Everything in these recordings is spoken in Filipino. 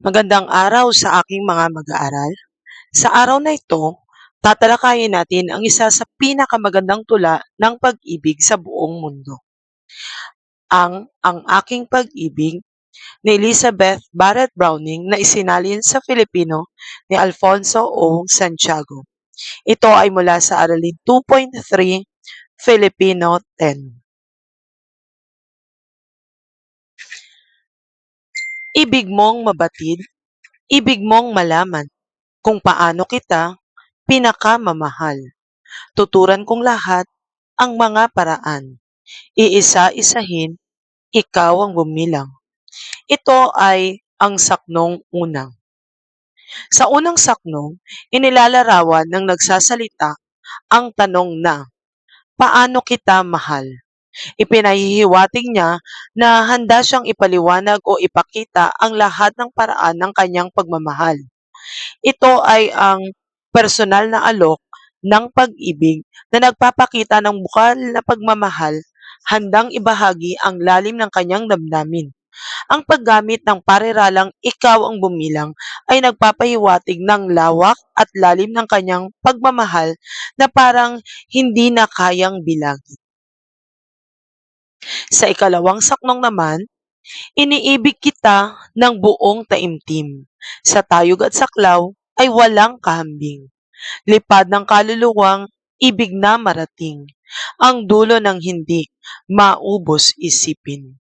Magandang araw sa aking mga mag-aaral. Sa araw na ito, tatalakayin natin ang isa sa pinakamagandang tula ng pag-ibig sa buong mundo. Ang Ang Aking Pag-ibig ni Elizabeth Barrett Browning na isinalin sa Filipino ni Alfonso O. Santiago. Ito ay mula sa Aralin 2.3 Filipino 10. Ibig mong mabatid, ibig mong malaman kung paano kita pinakamamahal. Tuturan kong lahat ang mga paraan. Iisa-isahin, ikaw ang bumilang. Ito ay ang saknong unang. Sa unang saknong, inilalarawan ng nagsasalita ang tanong na, paano kita mahal? Ipinahihiwatig niya na handa siyang ipaliwanag o ipakita ang lahat ng paraan ng kanyang pagmamahal. Ito ay ang personal na alok ng pag-ibig na nagpapakita ng bukal na pagmamahal, handang ibahagi ang lalim ng kanyang damdamin. Ang paggamit ng pareralang ikaw ang bumilang ay nagpapahiwatig ng lawak at lalim ng kanyang pagmamahal na parang hindi na kayang bilangin. Sa ikalawang saknong naman, iniibig kita ng buong taimtim. Sa tayog at saklaw ay walang kahambing. Lipad ng kaluluwang ibig na marating. Ang dulo ng hindi maubos isipin.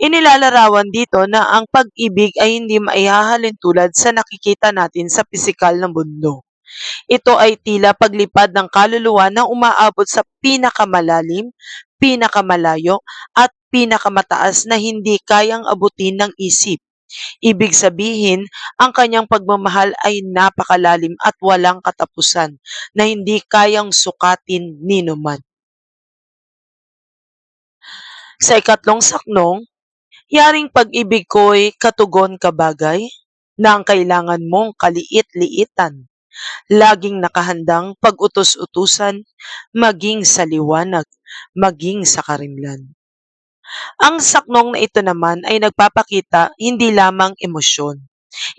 Inilalarawan dito na ang pag-ibig ay hindi maihahalin tulad sa nakikita natin sa pisikal na mundo. Ito ay tila paglipad ng kaluluwa na umaabot sa pinakamalalim, pinakamalayo, at pinakamataas na hindi kayang abutin ng isip. Ibig sabihin, ang kanyang pagmamahal ay napakalalim at walang katapusan na hindi kayang sukatin ni numan. Sa ikatlong saknong, yaring pag-ibig ko'y katugon kabagay na ang kailangan mong kaliit-liitan. Laging nakahandang pag-utos-utusan, maging sa liwanag, maging sa karimlan. Ang saknong na ito naman ay nagpapakita hindi lamang emosyon.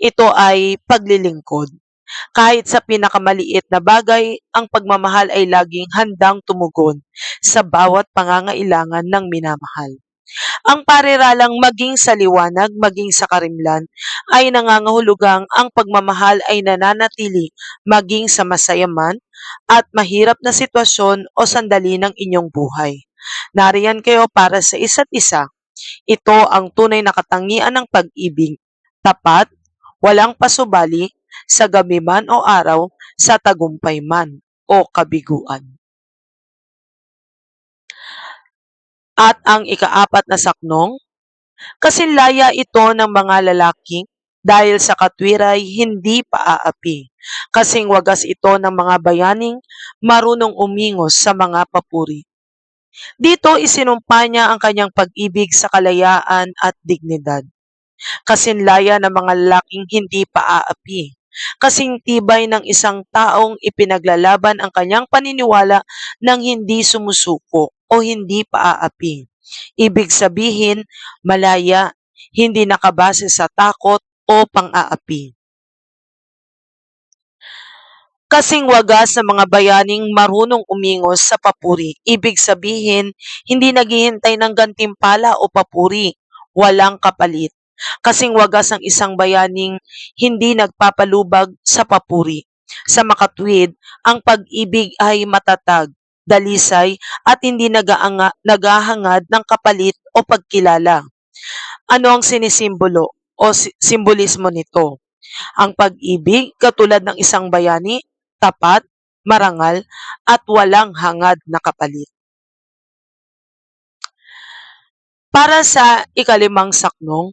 Ito ay paglilingkod. Kahit sa pinakamaliit na bagay, ang pagmamahal ay laging handang tumugon sa bawat pangangailangan ng minamahal. Ang pareralang maging sa liwanag, maging sa karimlan ay nangangahulugang ang pagmamahal ay nananatili maging sa masayaman at mahirap na sitwasyon o sandali ng inyong buhay. Nariyan kayo para sa isa't isa. Ito ang tunay na katangian ng pag-ibig, tapat, walang pasubali, sa gabi man o araw, sa tagumpay man o kabiguan. At ang ikaapat na saknong, kasinlaya ito ng mga lalaki dahil sa katwiray hindi paaapi. Kasing wagas ito ng mga bayaning marunong umingos sa mga papuri. Dito isinumpa niya ang kanyang pag-ibig sa kalayaan at dignidad. Kasinlaya ng mga lalaking hindi paaapi. Kasing tibay ng isang taong ipinaglalaban ang kanyang paniniwala ng hindi sumusuko o hindi paaapi. Ibig sabihin, malaya, hindi nakabase sa takot o pang-aapi. Kasing wagas sa mga bayaning marunong umingos sa papuri. Ibig sabihin, hindi naghihintay ng gantimpala o papuri. Walang kapalit. Kasing wagas ang isang bayaning hindi nagpapalubag sa papuri. Sa makatwid, ang pag-ibig ay matatag, dalisay, at hindi nagaanga, naghahangad ng kapalit o pagkilala. Ano ang sinisimbolo o simbolismo nito? Ang pag-ibig, katulad ng isang bayani, tapat, marangal, at walang hangad na kapalit. Para sa ikalimang saknong,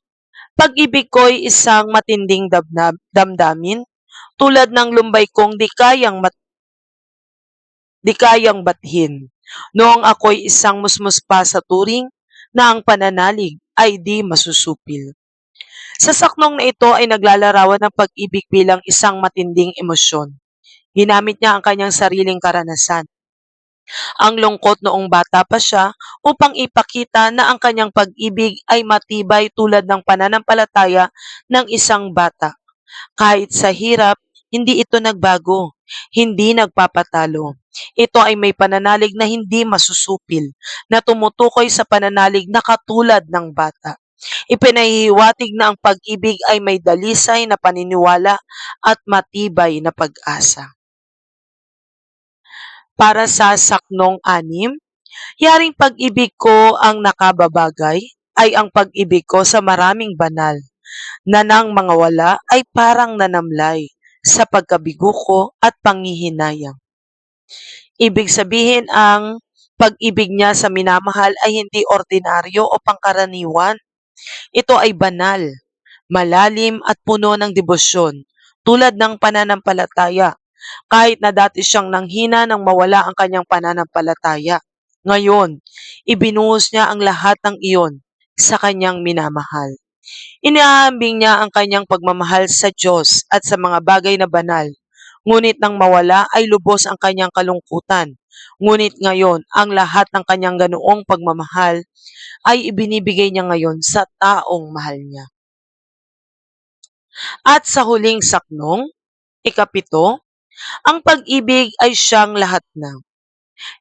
pag-ibig ko'y isang matinding damdamin, tulad ng lumbay kong di kayang mat di kayang bathin. Noong ako'y isang musmus pa sa turing na ang pananalig ay di masusupil. Sa saknong na ito ay naglalarawan ng pag-ibig bilang isang matinding emosyon. Ginamit niya ang kanyang sariling karanasan. ang lungkot noong bata pa siya upang ipakita na ang kanyang pag-ibig ay matibay tulad ng pananampalataya ng isang bata. Kahit sa hirap, hindi ito nagbago, hindi nagpapatalo. Ito ay may pananalig na hindi masusupil, na tumutukoy sa pananalig na katulad ng bata. Ipinahihiwatig na ang pag-ibig ay may dalisay na paniniwala at matibay na pag-asa. Para sa saknong anim, yaring pag-ibig ko ang nakababagay ay ang pag-ibig ko sa maraming banal, na nang mga wala ay parang nanamlay sa pagkabigo ko at panghihinayang. Ibig sabihin ang pag-ibig niya sa minamahal ay hindi ordinaryo o pangkaraniwan. Ito ay banal, malalim at puno ng debosyon, tulad ng pananampalataya. Kahit na dati siyang nanghina nang mawala ang kanyang pananampalataya. Ngayon, ibinuhos niya ang lahat ng iyon sa kanyang minamahal. Inihahambing niya ang kanyang pagmamahal sa Diyos at sa mga bagay na banal. Ngunit nang mawala ay lubos ang kanyang kalungkutan. Ngunit ngayon, ang lahat ng kanyang ganoong pagmamahal ay ibinibigay niya ngayon sa taong mahal niya. At sa huling saknong, ikapito, ang pag-ibig ay siyang lahat na.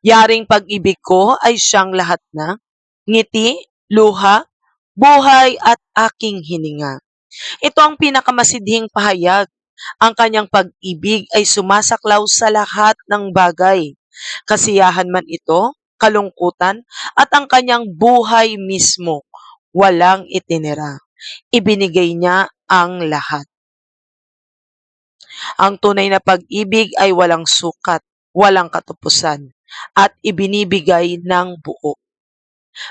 Yaring pag-ibig ko ay siyang lahat na, ngiti, luha, buhay at aking hininga. Ito ang pinakamasidhing pahayag. Ang kanyang pag-ibig ay sumasaklaw sa lahat ng bagay. Kasiyahan man ito, kalungkutan, at ang kanyang buhay mismo. Walang itinira. Ibinigay niya ang lahat. Ang tunay na pag-ibig ay walang sukat, walang katupusan, at ibinibigay ng buo.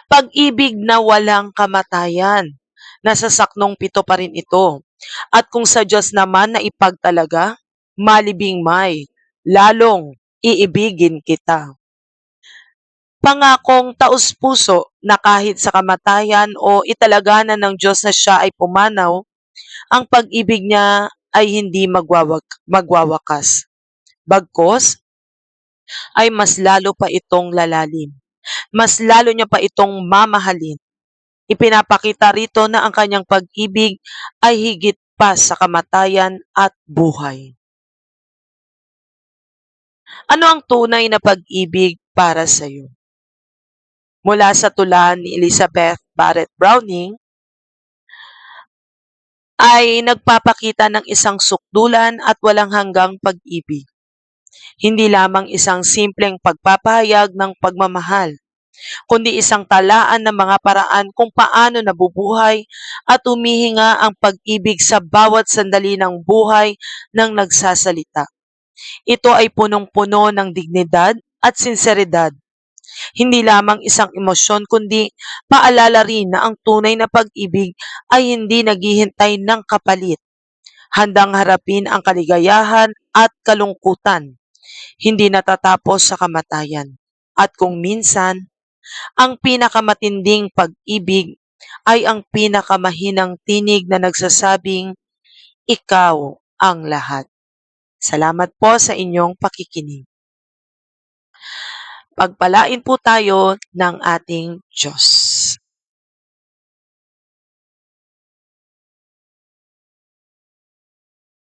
Pag-ibig na walang kamatayan. Nasa saknong pito pa rin ito. At kung sa Diyos naman na ipagtalaga, malibing may, lalong iibigin kita. Pangakong taus-puso na kahit sa kamatayan o italaganan ng Diyos na siya ay pumanaw, ang pag-ibig niya ay hindi magwawag, magwawakas. Bagkos, ay mas lalo pa itong lalalim. Mas lalo niya pa itong mamahalin. Ipinapakita rito na ang kanyang pag-ibig ay higit pa sa kamatayan at buhay. Ano ang tunay na pag-ibig para sa iyo? Mula sa tula ni Elizabeth Barrett Browning, ay nagpapakita ng isang sukdulan at walang hanggang pag-ibig. Hindi lamang isang simpleng pagpapahayag ng pagmamahal, kundi isang talaan ng mga paraan kung paano nabubuhay at umihinga ang pag-ibig sa bawat sandali ng buhay ng nagsasalita. Ito ay punong-puno ng dignidad at sinseridad hindi lamang isang emosyon kundi paalala rin na ang tunay na pag-ibig ay hindi naghihintay ng kapalit. Handang harapin ang kaligayahan at kalungkutan. Hindi natatapos sa kamatayan. At kung minsan, ang pinakamatinding pag-ibig ay ang pinakamahinang tinig na nagsasabing, Ikaw ang lahat. Salamat po sa inyong pakikinig. Pagpalain po tayo ng ating Diyos.